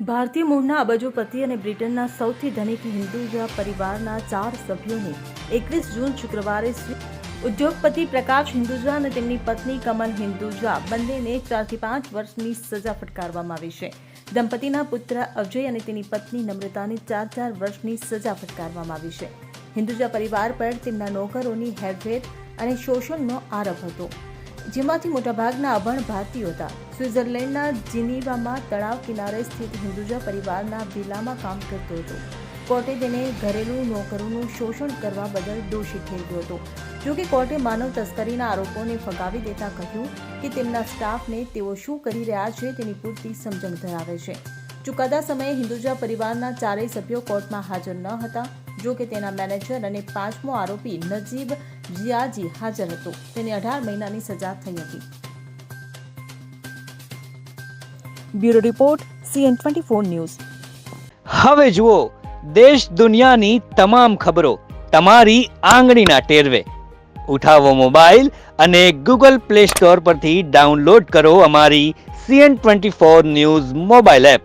ભારતીય મૂળના અબજોપતિ અને બ્રિટનના સૌથી ધનિક હિન્દુજા પરિવારના ચાર સભ્યોને એકવીસ જૂન શુક્રવારે ઉદ્યોગપતિ પ્રકાશ હિન્દુજા અને તેમની પત્ની કમલ હિન્દુજા બંનેને ચારથી પાંચ વર્ષની સજા ફટકારવામાં આવી છે. દંપતીના પુત્ર અજય અને તેની પત્ની નમ્રતાને ચાર ચાર વર્ષની સજા ફટકારવામાં આવી છે. હિન્દુજા પરિવાર પર તેમના નોકરોની હેરફેર અને શોષણનો આરોપ હતો. જેમાંથી મોટાભાગના અભણ ભારતીયો હતા. સ્વિટ્ઝરલેન્ડના જીનીવામાં તળાવ કિનારે સ્થિત હિન્દુજા પરિવારના વિલામાં કામ કરતો હતો. કોર્ટે તેને ઘરેલું નોકરોનું શોષણ કરવા બદલ દોષી ઠેરવ્યો હતો. જો કે કોર્ટે માનવ તસ્કરીના આરોપોને ફગાવી દેતા કહ્યું કે તેમના સ્ટાફને તેઓ શું કરી રહ્યા છે તેની પૂરતી સમજણ ધરાવે છે. ચુકાદા સમયે હિન્દુજા પરિવારના ચારેય સભ્યો કોર્ટમાં હાજર ન હતા. જો કે તેના મેનેજર અને પાંચમો આરોપી નજીબ જિયાજી હાજર હતો. તેને અઢાર મહિનાની સજા થઈ હતી. Bureau report, CN twenty four news. હવે જુઓ, દેશ દુનિયાની તમામ ખબરો તમારી આંગળીના ટેરવે. ઉઠાવો મોબાઈલ અને ગૂગલ પ્લે સ્ટોર પરથી ડાઉનલોડ કરો અમારી CN twenty four news mobile app.